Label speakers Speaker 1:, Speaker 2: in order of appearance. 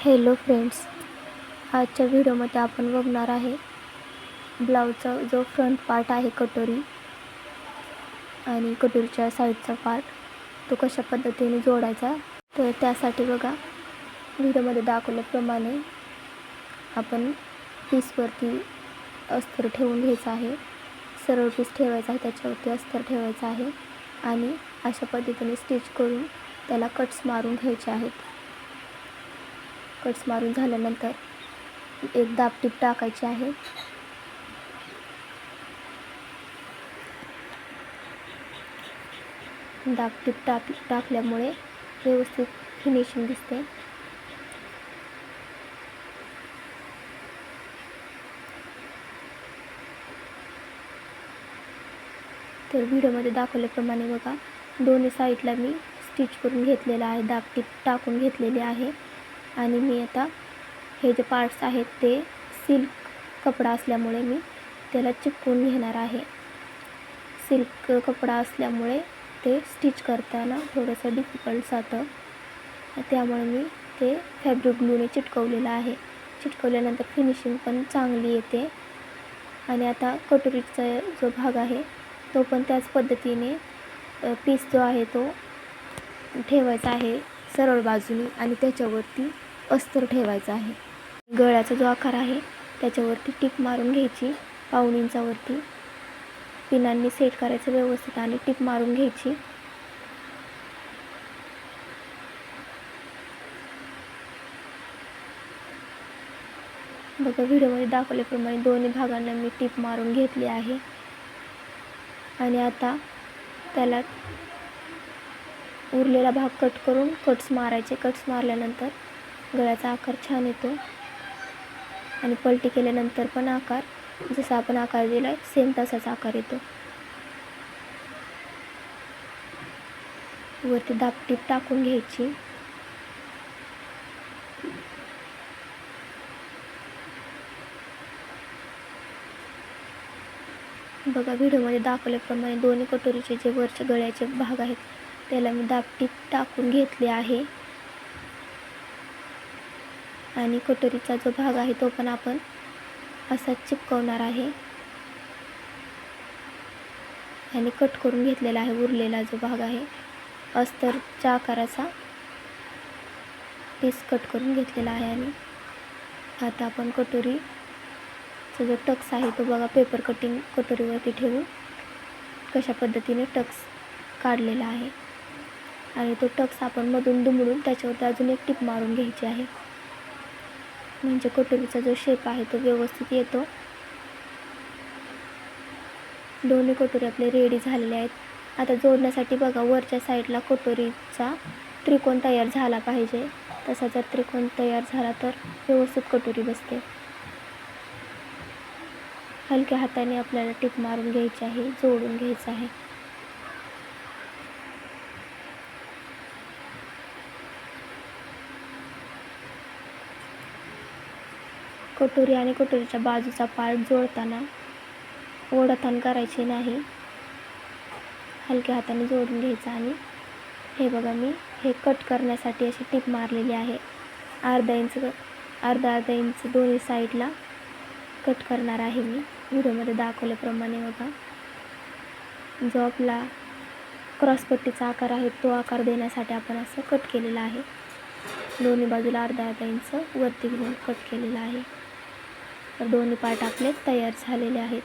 Speaker 1: Hello friends आजच्या व्हिडिओमध्ये आपण बघणार आहे ब्लाऊजचा जो फ्रंट पार्ट आहे कटोरी आणि कटोरीच्या साईडचा पार्ट तो कशा पद्धतीने जोडायचा तर त्यासाठी बघा व्हिडिओमध्ये दाखवल्याप्रमाणे आपण पीसवरती अस्तर ठेवून घ्यायचं आहे. सरळ पीस ठेवायचा आहे त्याच्यावरती अस्तर ठेवायचं आहे आणि अशा पद्धतीने स्टिच करून त्याला कट्स मारून घ्यायचे आहेत. कट्स मारून झाल्यानंतर एक दाबटीप टाकायची आहे. दाबटीप टाक टाकल्यामुळे व्यवस्थित फिनिशिंग दिसते. तर व्हिडिओमध्ये दाखवल्याप्रमाणे बघा दोन्ही साईडला मी स्टिच करून घेतलेला आहे दाबटीप टाकून घेतलेली आहे. आणि मी आता हे जे पार्ट्स आहेत ते सिल्क कपडा असल्यामुळे मी त्याला चिपकून घेणार आहे. सिल्क कपडा असल्यामुळे ते स्टिच करताना थोडंसं डिफिकल्ट जातं. त्यामुळे मी ते फॅब्रिक ग्लूने चिटकवलेलं आहे. चिटकवल्यानंतर फिनिशिंग पण चांगली येते. आणि आता कटोरीचा जो भाग आहे तो पण त्याच पद्धतीने पीस जो आहे तो ठेवायचा आहे सरळ बाजूनी आणि त्याच्यावरती अस्तर ठेवायचं आहे. गळ्याचा जो आकार आहे त्याच्यावरती टिप मारून घ्यायची पाऊण इंचावरती. पिनांनी सेट करायचं व्यवस्थित आणि टिप मारून घ्यायची. बघा व्हिडिओमध्ये दाखवल्याप्रमाणे दोन्ही भागांना मी टिप मारून घेतली आहे. आणि आता त्याला उरलेला भाग कट करून कट्स मारायचे. कट्स मारल्यानंतर गळ्याचा आकार छान येतो. आणि पलटी केल्यानंतर पण आकार जसा आपण आकार दिला आहे सेम तसाच आकार येतो. वरती दाबटीप टाकून घ्यायची. बघा व्हिडिओमध्ये दाखवल्याप्रमाणे दोन्ही कटोरीचे जे वरचे गळ्याचे भाग आहेत त्याला मी दाबटीप टाकून घेतले आहे. आणि कटोरीचा जो भाग आहे तो पण आपण असाच चिपकवणार आहे. आणि कट करून घेतलेला आहे उरलेला जो भाग आहे अस्तरच्या आकाराचा. पीस कट करून घेतलेला आहे आणि आता आपण कटोरीचा जो टक्स आहे तो बघा पेपर कटिंग कटोरीवरती ठेवून कशा पद्धतीने टक्स काढलेला आहे. आणि तो टक्स आपण मधून दुमडून त्याच्यावरती अजून एक टिप मारून घ्यायची आहे. म्हणजे कटोरीचा जो शेप आहे तो व्यवस्थित येतो. दोन्ही कटोरी आपले रेडी झालेले आहेत. आता जोडण्यासाठी बघा वरच्या साईडला कटोरीचा त्रिकोण तयार झाला पाहिजे. तसा जर त्रिकोण तयार झाला तर व्यवस्थित कटोरी बसते. हलक्या हाताने आपल्याला टिप मारून घ्यायची आहे जोडून घ्यायचं आहे. कटोरी आणि कटोरीच्या बाजूचा पार्ट जोडताना ओढताण करायचे नाही. हलक्या हाताने जोडून घ्यायचं आणि हे बघा मी हे कट करण्यासाठी अशी टिप मारलेली आहे. अर्धा इंच अर्धा अर्धा इंच दोन्ही साईडला कट करणार आहे मी. व्हिडिओमध्ये दाखवल्याप्रमाणे बघा. जो आपला क्रॉसपट्टीचा आकार आहे तो आकार देण्यासाठी आपण असं कट केलेला आहे. दोन्ही बाजूला अर्धा अर्धा इंच वरती घेऊन कट केलेला आहे. तर दोन्ही पार्ट आपले तयार झालेले आहेत.